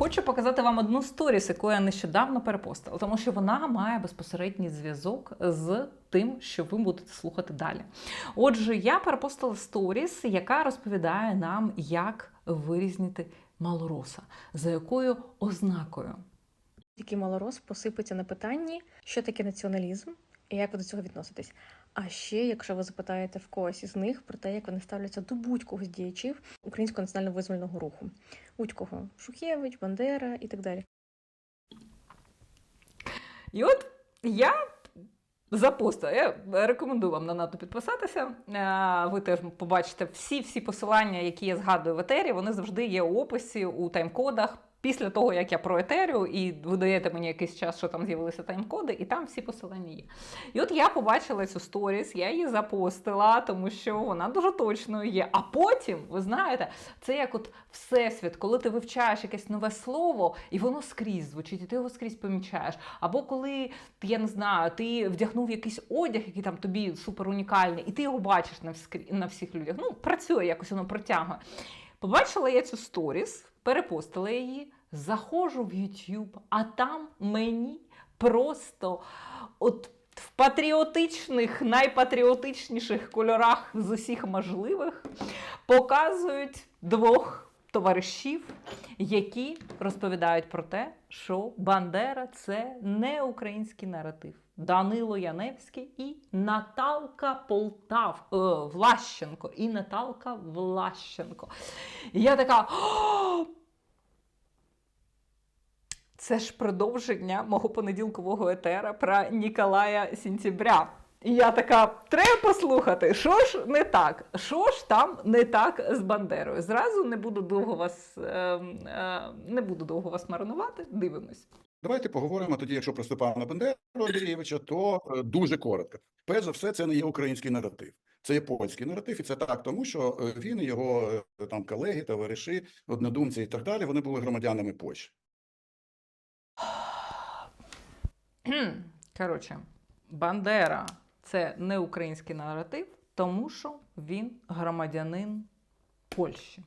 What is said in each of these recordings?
хочу показати вам одну сторіс, яку я нещодавно перепостила, тому що вона має безпосередній зв'язок з тим, що ви будете слухати далі. Отже, я перепостила сторіс, яка розповідає нам, як вирізнити малороса, за якою ознакою. Який малорос посипеться на питанні, що таке націоналізм і як ви до цього відноситесь. А ще, якщо ви запитаєте в когось із них про те, як вони ставляться до будь-кого з діячів українського національно визвольного руху, будь-кого Шухевич, Бандера і так далі. І от я запостила. Я рекомендую вам на НАТО підписатися. Е, Ви теж побачите всі-всі посилання, які я згадую в етері, вони завжди є у описі, у тайм-кодах. Після того, як я про етерію, і ви даєте мені якийсь час, що там з'явилися тайм-коди, і там всі посилання є. І от я побачила цю сторіс, я її запостила, тому що вона дуже точною є. А потім, ви знаєте, це як от всесвіт, коли ти вивчаєш якесь нове слово, і воно скрізь звучить, і ти його скрізь помічаєш. Або коли я не знаю, ти вдягнув якийсь одяг, який там тобі супер унікальний, і ти його бачиш на всіх людях. Ну, працює якось воно протягує. Побачила я цю сторіс, перепостила її, заходжу в YouTube, а там мені просто от в патріотичних, найпатріотичніших кольорах з усіх можливих показують двох товаришів, які розповідають про те, що Бандера це не український наратив. Данило Яневський і Наталка Полтав е, Влащенко. І Наталка Влащенко. І я така. «О, це ж продовження мого понеділкового етера про Ніколая Сінтября. І я така, треба послухати, що ж не так? Що ж там не так з Бандерою? Зразу не буду довго вас е, е, не буду довго вас маринувати. Дивимось. Давайте поговоримо тоді, якщо про Степана Бандеру Андрійовича, то е, дуже коротко. Перш за все, це не є український наратив. Це є польський наратив, і це так, тому що е, він і його е, там колеги, товариші, однодумці і так далі, вони були громадянами Польщі. Коротше, Бандера це не український наратив, тому що він громадянин Польщі.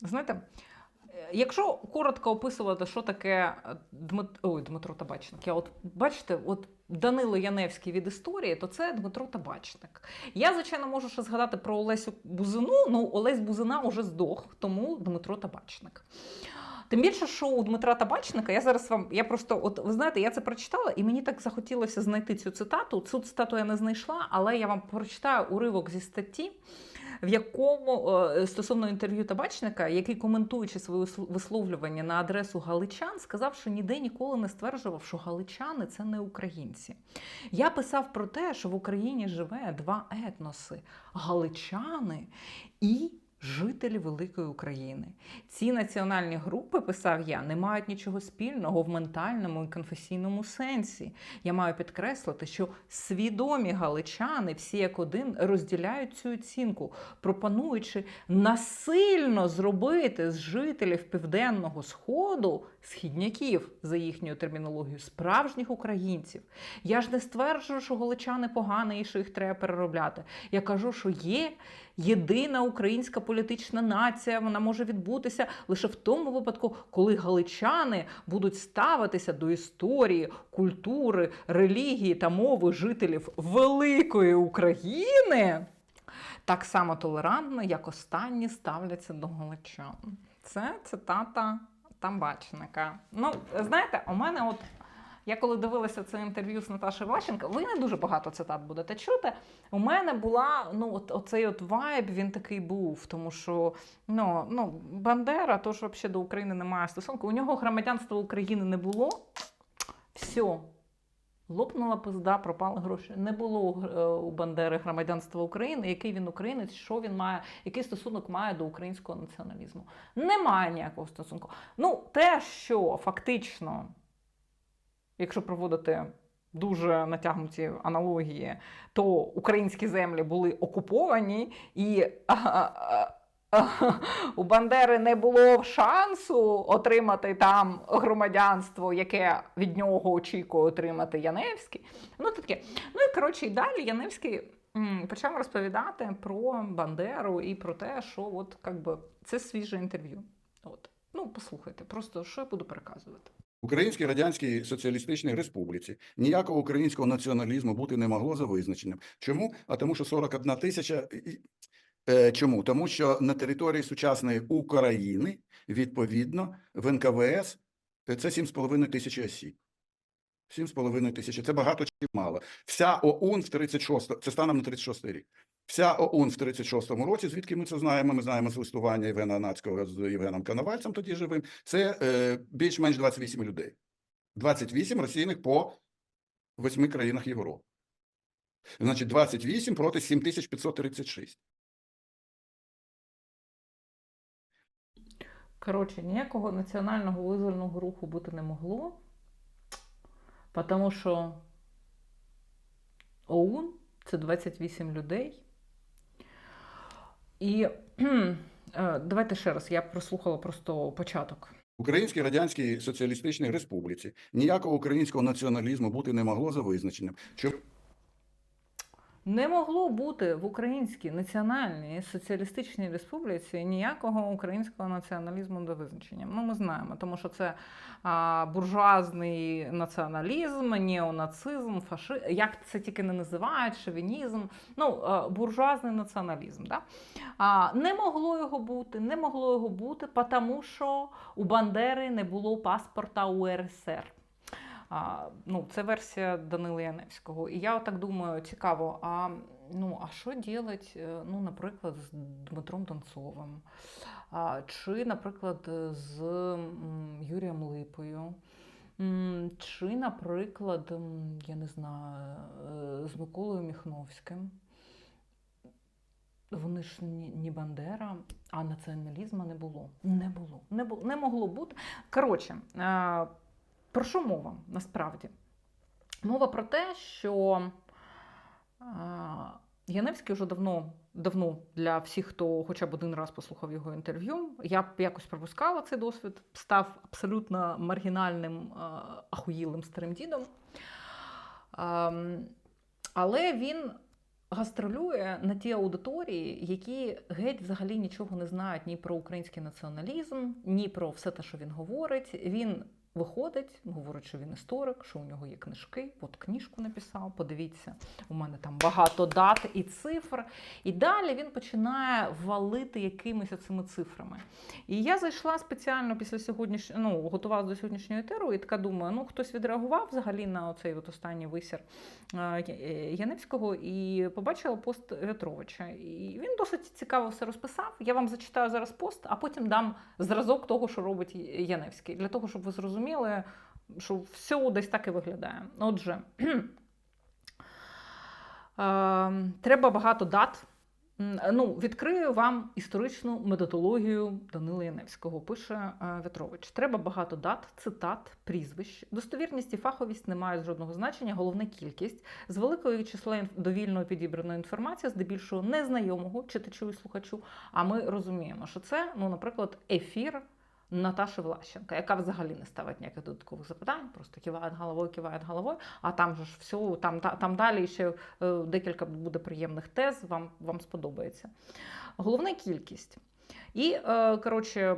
Знаєте, якщо коротко описувати, що таке е, Дмит... Ой, Дмитро Табачник, я от бачите, от Данило Яневський від історії, то це Дмитро Табачник. Я, звичайно, можу ще згадати про Олесю Бузину. Ну, Олесь Бузина уже здох, тому Дмитро Табачник. Тим більше, що у Дмитра Табачника, я зараз вам, я просто, от ви знаєте, я це прочитала, і мені так захотілося знайти цю цитату. Цю цитату я не знайшла, але я вам прочитаю уривок зі статті, в якому е, стосовно інтерв'ю табачника, який коментуючи своє висловлювання на адресу галичан, сказав, що ніде ніколи не стверджував, що галичани це не українці. Я писав про те, що в Україні живе два етноси галичани і жителі Великої України. Ці національні групи, писав я, не мають нічого спільного в ментальному і конфесійному сенсі. Я маю підкреслити, що свідомі галичани всі як один розділяють цю оцінку, пропонуючи насильно зробити з жителів Південного Сходу східняків за їхньою термінологією, справжніх українців. Я ж не стверджую, що галичани погані і що їх треба переробляти. Я кажу, що є єдина українська політична нація, вона може відбутися лише в тому випадку, коли галичани будуть ставитися до історії, культури, релігії та мови жителів великої України. Так само толерантно, як останні ставляться до галичан. Це цитата Тамбачника. Ну, знаєте, у мене от. Я коли дивилася це інтерв'ю з Наташою Ващенко, ви не дуже багато цитат будете чути. У мене була ну, от, оцей от вайб, він такий був, тому що ну, ну, Бандера, то ж взагалі до України немає стосунку. У нього громадянства України не було. Все. Лопнула пизда, пропали гроші. Не було е, у Бандери громадянства України, який він українець, що він має, який стосунок має до українського націоналізму. Немає ніякого стосунку. Ну, те, що фактично, якщо проводити дуже натягнуті аналогії, то українські землі були окуповані і. У Бандери не було шансу отримати там громадянство, яке від нього очікує отримати Яневський. Ну таке. Ну і коротше, і далі Яневський почав розповідати про Бандеру і про те, що от, би, це свіже інтерв'ю. От. Ну, послухайте, просто що я буду переказувати. Українській Радянській Соціалістичній Республіці ніякого українського націоналізму бути не могло за визначенням. Чому? А тому, що 41 тисяча. Е, чому? Тому що на території сучасної України, відповідно, в НКВС е, це 7,5 тисячі осіб. 7,5 тисячі. Це багато чи мало. Вся ОУН в 36, це станом на 36 рік. Вся ОУН в 36-му році, звідки ми це знаємо? Ми знаємо з листування Євгена Нацького з Євгеном Коновальцем, тоді живим. Це е, більш-менш 28 людей. 28 російних по восьми країнах Європи. Значить, 28 проти 7536. Коротше, ніякого національного визвольного руху бути не могло, тому що ОУН це 28 людей. І е, давайте ще раз, я прослухала просто початок. Українській Радянській Соціалістичній Республіці ніякого українського націоналізму бути не могло за визначенням. Чому? Не могло бути в Українській Національній Соціалістичній Республіці ніякого українського націоналізму до визначення. Ну, ми знаємо, тому що це а, буржуазний націоналізм, неонацизм, фашизм, як це тільки не називають, шовінізм, ну, а, буржуазний націоналізм. Да? А, не могло його бути, не могло його бути, тому що у Бандери не було паспорта УРСР. Ну, це версія Данила Яневського. І я так думаю, цікаво, а, ну, а що робити, ну, наприклад, з Дмитром Донцовим? Чи, наприклад, з Юрієм Липою? Чи, наприклад, я не знаю, е, з Миколою Міхновським? Вони ж ні, ні Бандера, а націоналізму не було. Не було. Не, було, не могло бути. Коротше, е, про що мова насправді? Мова про те, що Яневський вже давно, давно для всіх, хто хоча б один раз послухав його інтерв'ю, я б якось пропускала цей досвід, став абсолютно маргінальним, ахуїлим старим дідом. Ем, Але він гастролює на ті аудиторії, які геть взагалі нічого не знають ні про український націоналізм, ні про все те, що він говорить. Він виходить, говорить, що він історик, що у нього є книжки. От книжку написав. Подивіться, у мене там багато дат і цифр. І далі він починає валити якимись цими цифрами. І я зайшла спеціально після сьогоднішнього, ну, готувалася до сьогоднішнього етеру, і така думаю, ну хтось відреагував взагалі на оцей от останній висір е, Яневського і побачила пост В'ятровича. І він досить цікаво все розписав. Я вам зачитаю зараз пост, а потім дам зразок того, що робить Яневський, для того, щоб ви зрозуміли, що все десь так і виглядає. Отже, е, треба багато дат. Ну, відкрию вам історичну методологію Данила Яневського, пише е, Вятрович. Треба багато дат, цитат, прізвищ. Достовірність і фаховість не мають жодного значення, головне кількість. З великою числа довільно підібраної інформації, здебільшого незнайомого читачу і слухачу. А ми розуміємо, що це, ну, наприклад, ефір Наташі Влащенка, яка взагалі не ставить ніяких додаткових запитань, просто киває головою, киває головою, а там же ж все, там, там далі ще е, декілька буде приємних тез, вам, вам сподобається. Головна кількість. І, е, коротше,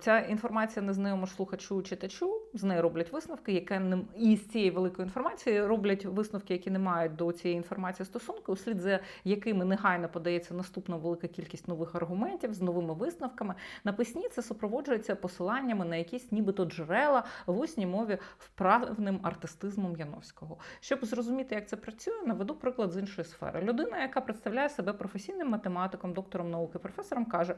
ця інформація незнайома слухачу читачу, з неї роблять висновки, які не, і з цієї великої інформації роблять висновки, які не мають до цієї інформації стосунку, услід за якими негайно подається наступна велика кількість нових аргументів з новими висновками. Написні це супроводжується посиланнями на якісь нібито джерела в усній мові вправним артистизмом Яновського. Щоб зрозуміти, як це працює, наведу приклад з іншої сфери. Людина, яка представляє себе професійним математиком, доктором науки, професором, каже: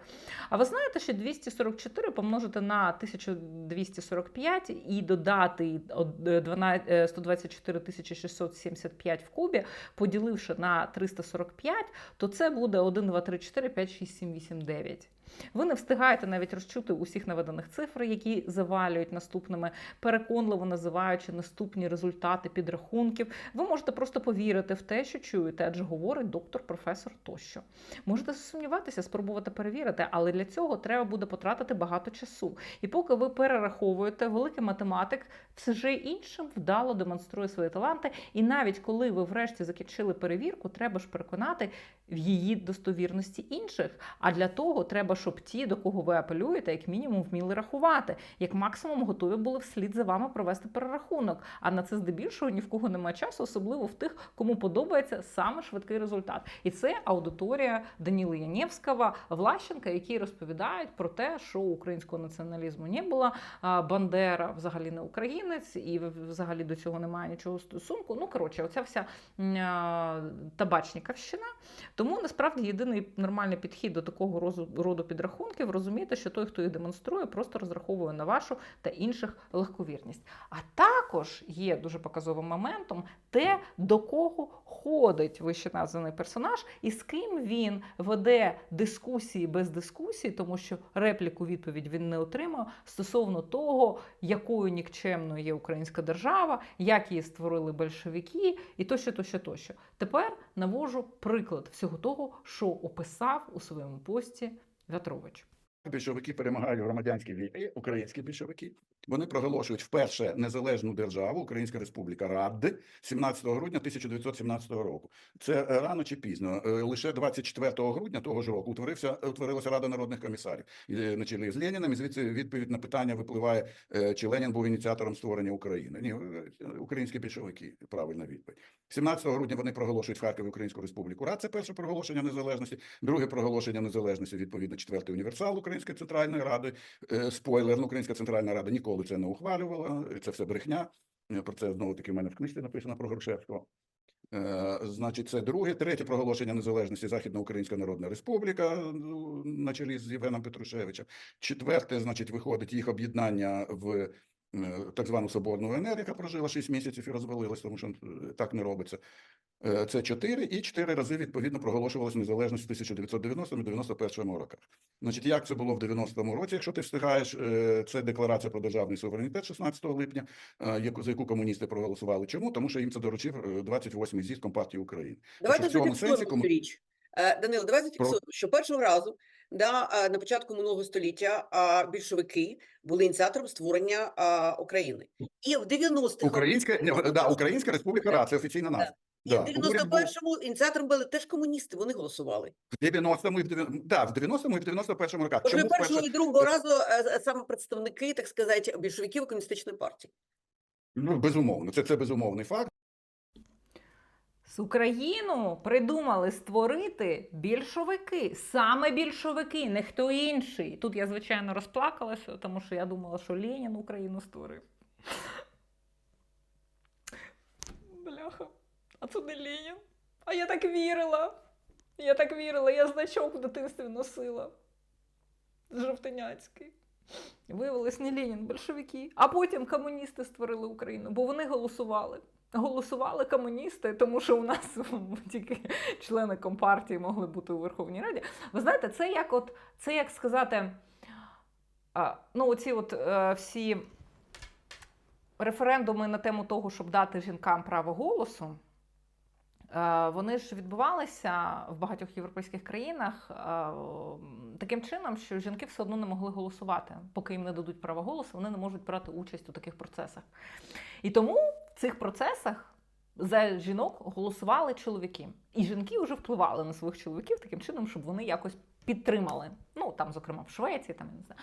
А ви знаєте, що 244 помножити на 1245 і додати од- е, 12 е, 124 675 в кубі, поділивши на 345, то це буде 1, 2, 3, 4, 5, 6, 7, 8, 9. Ви не встигаєте навіть розчути усіх наведених цифр, які завалюють наступними, переконливо називаючи наступні результати підрахунків. Ви можете просто повірити в те, що чуєте, адже говорить доктор, професор тощо. Можете засумніватися, спробувати перевірити, але для цього треба буде потратити багато часу. І поки ви перераховуєте, великий математик все ж іншим вдало демонструє свої таланти. І навіть коли ви врешті закінчили перевірку, треба ж переконати в її достовірності інших. А для того треба, щоб ті, до кого ви апелюєте, як мінімум вміли рахувати, як максимум готові були вслід за вами провести перерахунок. А на це здебільшого ні в кого немає часу, особливо в тих, кому подобається саме швидкий результат. І це аудиторія Даніли Янєвського, Влащенка, які розповідають про те, що українського націоналізму не було. Бандера взагалі не українець, і взагалі до цього немає нічого стосунку. Ну коротше, оця вся м, а, табачниківщина. Тому насправді єдиний нормальний підхід до такого роду підрахунків розуміти, що той, хто їх демонструє, просто розраховує на вашу та інших легковірність. А також є дуже показовим моментом те, до кого ходить вище названий персонаж, і з ким він веде дискусії без дискусії, тому що репліку відповідь він не отримав стосовно того, якою нікчемною є українська держава, як її створили большевики, і тощо, тощо, тощо. Тепер навожу приклад всього того, що описав у своєму пості Вятрович. Більшовики перемагають громадянські війни, українські більшовики. Вони проголошують вперше незалежну державу, Українська Республіка Рад 17 грудня 1917 року. Це е, рано чи пізно. Е, Лише 24 грудня того ж року утворився утворилася Рада народних комісарів е, на чолі з Леніним. І звідси відповідь на питання випливає, чи Ленін був ініціатором створення України. Ні, українські більшовики. Правильна відповідь. 17 грудня вони проголошують в Харкові Українську Республіку Рад. Це перше проголошення незалежності. Друге проголошення незалежності, відповідно, четвертий універсал Української центральної ради. Спойлер, ну, Українська центральна рада ніколи це не ухвалювала. Це все брехня. Е, Про це знову таки в мене в книжці написано про Грушевського. Е, Значить, це друге, третє проголошення незалежності Західноукраїнська Народна Республіка ну, на чолі з Євгеном Петрушевичем. Четверте, значить, виходить їх об'єднання в так звану Соборну НР, яка прожила 6 місяців і розвалилась, тому що е, так не робиться. Е, Це чотири, і чотири рази відповідно проголошувалася незалежність в 1990-91 роках. Значить, як це було в 90-му році, якщо ти встигаєш, е, це декларація про державний суверенітет 16 липня, е, за яку комуністи проголосували. Чому? Тому що їм це доручив е, 28-й з'їзд Компартії України. Давайте в цьому зафіксуємо сенсі цю кому- річ. Е, Данило, давай зафіксуємо, що першого разу да, на початку минулого століття більшовики були ініціатором створення України. І в 90-х Українська, не, да, Українська Республіка Рад, це офіційна назва. і Да, в 91-му ініціатором були теж комуністи, вони голосували. в 90-му і в 90-му, да, в 90-му і в 91-му роках. Чому першого вперше? і другого разу е, е, саме представники, так сказати, більшовиків комуністичної партії. Ну, безумовно, це, це безумовний факт. З Україну придумали створити більшовики, саме більшовики, не хто інший. Тут я, звичайно, розплакалася, тому що я думала, що Ленін Україну створив. Бляха, а це не Ленін. А я так вірила. Я так вірила, я значок в дитинстві носила. Жовтиняцький. Виявилось не Ленін, большевики. А потім комуністи створили Україну, бо вони голосували. Голосували комуністи, тому що у нас тільки члени компартії могли бути у Верховній Раді. Ви знаєте, це як от це як сказати, ну, оці от е, всі референдуми на тему того, щоб дати жінкам право голосу. Е, Вони ж відбувалися в багатьох європейських країнах е, таким чином, що жінки все одно не могли голосувати. Поки їм не дадуть право голосу, вони не можуть брати участь у таких процесах. І тому цих процесах за жінок голосували чоловіки. І жінки вже впливали на своїх чоловіків таким чином, щоб вони якось підтримали. Ну, там, зокрема, в Швеції, там, я не знаю.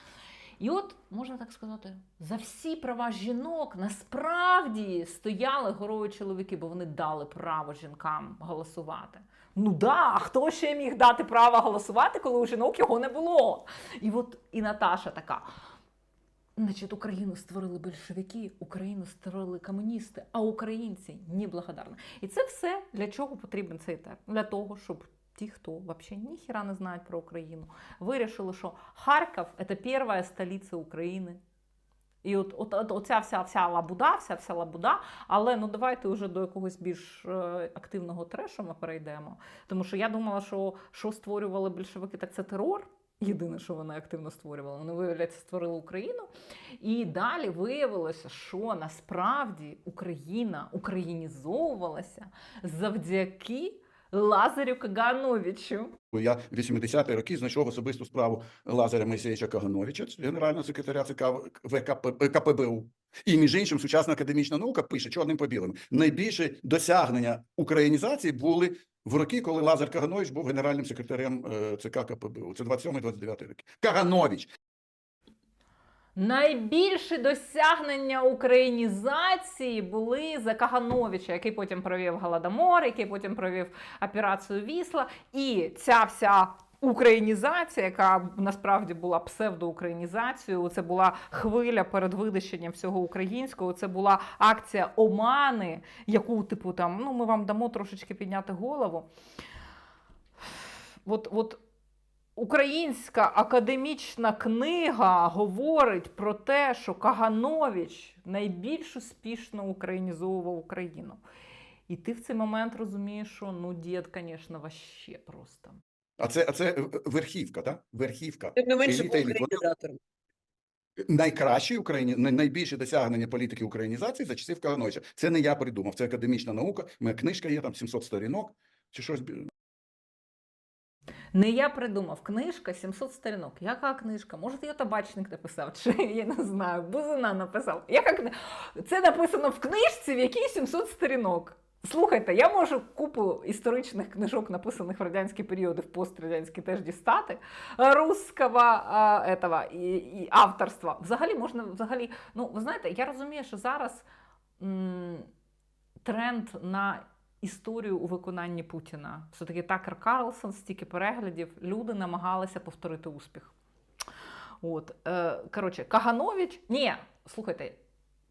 І от, можна так сказати, за всі права жінок насправді стояли горою чоловіки, бо вони дали право жінкам голосувати. Ну да, а хто ще міг дати право голосувати, коли у жінок його не було? І от і Наташа така. Значить, Україну створили большевики, Україну створили комуністи, а українці неблагодарні. І це все для чого потрібен цей термін? Для того, щоб ті, хто взагалі ніхіра не знають про Україну, вирішили, що Харків це перша столиця України. І от, от, от оця вся, вся лабуда, вся вся лабуда. Але ну давайте вже до якогось більш е, активного трешу ми перейдемо. Тому що я думала, що що створювали більшовики, так це терор. Єдине, що вони активно створювали, вони виявляється, створили Україну. І далі виявилося, що насправді Україна українізовувалася завдяки Лазарю Кагановичу. Я в 80-ті роки знайшов особисту справу Лазаря Мойсеєвича Кагановича, генерального секретаря ЦК ВКП, КПБУ. І, між іншим, сучасна академічна наука пише чорним по білому. Найбільші досягнення українізації були В роки, коли Лазар Каганович був генеральним секретарем е, ЦК КПБУ. Це 27-29 роки. Каганович. Найбільші досягнення українізації були за Кагановича, який потім провів Голодомор, який потім провів операцію Вісла. І ця вся українізація, яка насправді була псевдоукраїнізацією, це була хвиля перед видищенням всього українського. Це була акція омани, яку, типу, там ну ми вам дамо трошечки підняти голову. От, от Українська академічна книга говорить про те, що Каганович найбільш успішно українізовував Україну. І ти в цей момент розумієш, що ну дід, звісно, ваще просто. А це, а це верхівка, так? Верхівка. Тим не менше, Еліта українізатором. Найкращі Україні, най- найбільші досягнення політики українізації за часів Кагановича. Це не я придумав, це академічна наука. У мене книжка є, там 700 сторінок, чи щось. Не я придумав книжка 700 сторінок. Яка книжка? Може, її табачник написав, чи я не знаю, Бузина написав. Яка кни... Це написано в книжці, в якій 700 сторінок. Слухайте, я можу купу історичних книжок, написаних в радянські періоди, в пострадянські теж дістати. Русского а, этого, і, і авторства. Взагалі можна, взагалі, ну ви знаєте, я розумію, що зараз м, тренд на історію у виконанні Путіна. Все-таки Такер Карлсон, стільки переглядів, люди намагалися повторити успіх. От, е, коротше, Каганович, ні, слухайте,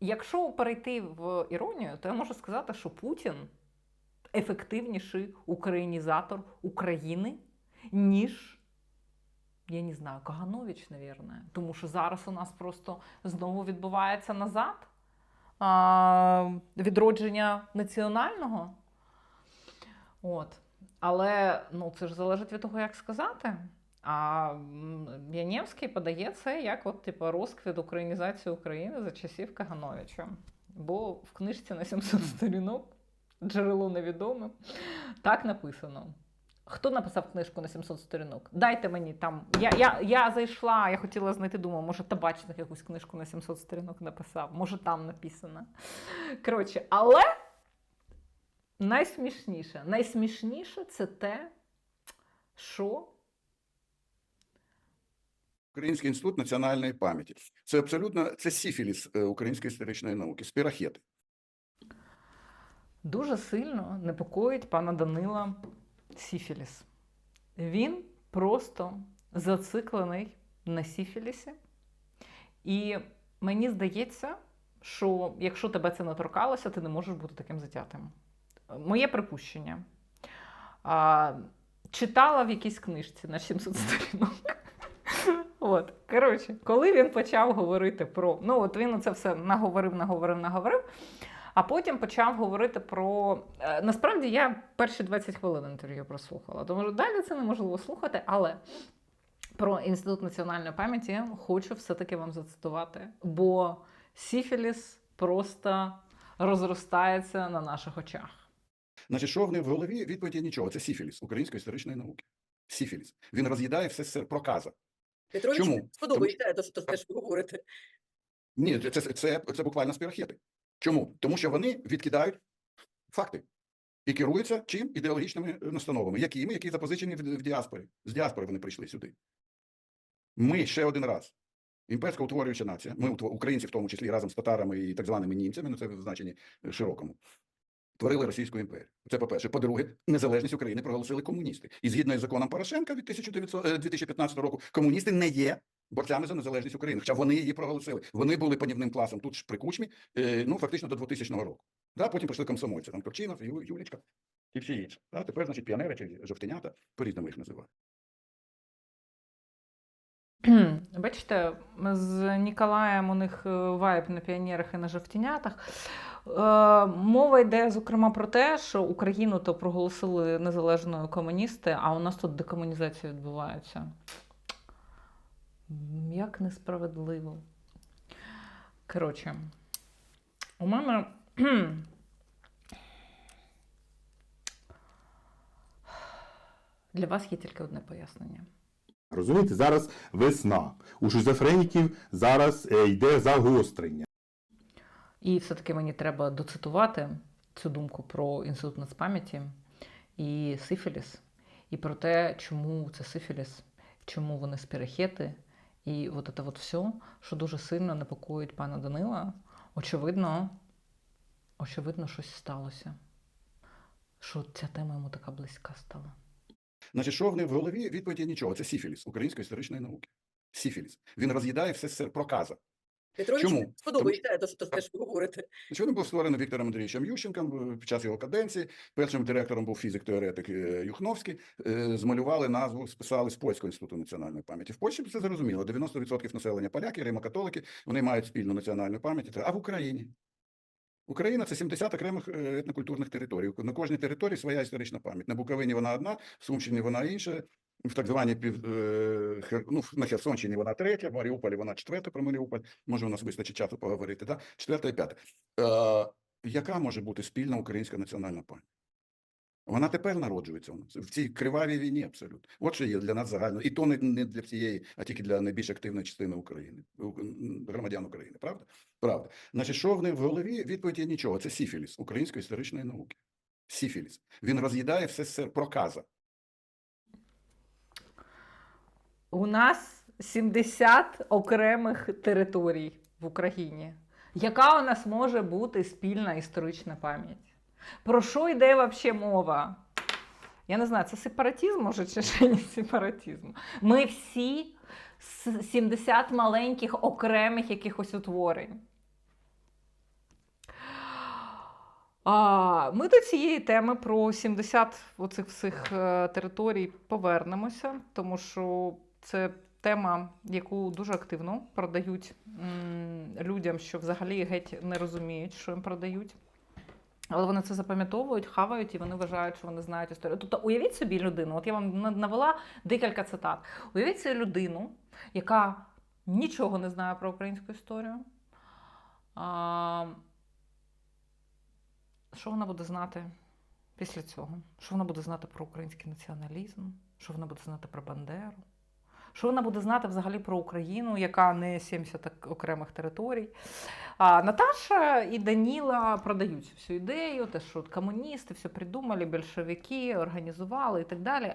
якщо перейти в іронію, то я можу сказати, що Путін ефективніший українізатор України, ніж, я не знаю, Каганович, навірно. Тому що зараз у нас просто знову відбувається назад а, відродження національного. От. Але ну, це ж залежить від того, як сказати. А Янєвський подає це як от, типу, розквіт українізації України за часів Кагановича. Бо в книжці на 700 сторінок, джерело невідоме, так написано. Хто написав книжку на 700 сторінок? Дайте мені там. Я, я, я зайшла, я хотіла знайти, думаю, може табачник якусь книжку на 700 сторінок написав, може там написано. Коротше, але найсмішніше, найсмішніше це те, що Український інститут національної пам'яті. Це абсолютно це сіфіліс е, української історичної науки, спірахети. дуже сильно непокоїть пана Данила Сіфіліс. Він просто зациклений на Сіфілісі. І мені здається, що якщо тебе це не торкалося, ти не можеш бути таким затятим. Моє припущення. А, читала в якійсь книжці на 700 сторінок. От, коротше, коли він почав говорити про. Ну, от він це все наговорив, наговорив, наговорив. А потім почав говорити про. е, Насправді я перші 20 хвилин інтерв'ю прослухала. Тому що далі це неможливо слухати, але про Інститут національної пам'яті хочу все-таки вам зацитувати. Бо Сіфіліс просто розростається на наших очах. Значить, що в них в голові? Відповіді нічого. Це сіфіліс української історичної науки. Сіфіліс. Він роз'їдає все проказа. Петрович, Чому? сподобається те, що те, що ви говорите. Ні, це, це, це, це буквально спірахети. Чому? Тому що вони відкидають факти і керуються чим? Ідеологічними е, настановами. Якими? Які запозичені в, в діаспорі. З діаспори вони прийшли сюди. Ми ще один раз. Імперська утворююча нація, ми українці, в тому числі разом з татарами і так званими німцями, ну це в значенні е, широкому, творили Російську імперію. Це по-перше. По-друге, незалежність України проголосили комуністи. І згідно із законом Порошенка від 1900, е, 2015 року, комуністи не є борцями за незалежність України. Хоча вони її проголосили. Вони були панівним класом тут ж при кучмі, е, ну фактично до 2000 року. Да, потім прийшли комсомольці, там Турчинов, Юлічка і всі інші. Да, тепер, значить, піонери чи жовтенята, по-різному їх називають. Бачите, з Ніколаєм у них е, вайб на піонерах і на жовтінятах. Е, Мова йде, зокрема, про те, що Україну то проголосили незалежною комуністи, а у нас тут декомунізація відбувається. Як несправедливо. Коротше, у мене. Для вас є тільки одне пояснення. Розумієте, зараз весна. У шизофреніків зараз е, йде загострення. І все-таки мені треба доцитувати цю думку про інститут нацпам'яті. і сифіліс, і про те, чому це сифіліс, чому вони спірахети, і от це от все, що дуже сильно непокоїть пана Данила. Очевидно, очевидно, щось сталося. Що ця тема йому така близька стала. Значить, що в них в голові? Відповіді нічого. Це сіфіліс української історичної науки. Сіфіліс. Він роз'їдає все з проказа. Петрович Чому? сподобається те, що те, що ви говорите. Що він був створений Віктором Андрійовичем Ющенком е, під час його каденції. Першим директором був фізик-теоретик е, Юхновський. Е, Змалювали назву, списали з Польського інституту національної пам'яті. В Польщі це зрозуміло. 90% населення поляки, римокатолики, вони мають спільну національну пам'ять. А в Україні? Україна це 70 окремих е, етнокультурних територій. На кожній території своя історична пам'ять. На Буковині вона одна, в Сумщині вона інша. В так званій пів, е, ну, на Херсонщині вона третя, в Маріуполі вона четверта про Маріуполь. Може, у нас вистачить часу поговорити. Да? Четверта і п'ята. Е, яка може бути спільна українська національна пам'ять? Вона тепер народжується у нас в цій кривавій війні абсолютно. От що є для нас загально. І то не, для всієї, а тільки для найбільш активної частини України, громадян України. Правда? Правда. Значить, що в них в голові? Відповіді нічого. Це сіфіліс української історичної науки. Сіфіліс. Він роз'їдає все з проказа. У нас 70 окремих територій в Україні. Яка у нас може бути спільна історична пам'ять? Про що йде взагалі мова? Я не знаю, це сепаратизм, може, чи ще не сепаратизм. Ми всі с- 70 маленьких окремих якихось утворень. А, ми до цієї теми про 70 оцих всіх е, територій повернемося, тому що це тема, яку дуже активно продають людям, що взагалі геть не розуміють, що їм продають. Але вони це запам'ятовують, хавають і вони вважають, що вони знають історію. Тобто, уявіть собі людину, от я вам навела декілька цитат. Уявіть собі людину, яка нічого не знає про українську історію. А, що вона буде знати після цього? Що вона буде знати про український націоналізм? Що вона буде знати про Бандеру? Що вона буде знати взагалі про Україну, яка не 70 окремих територій? А Наташа і Даніла продають всю ідею, те, що комуністи все придумали, більшовики організували і так далі.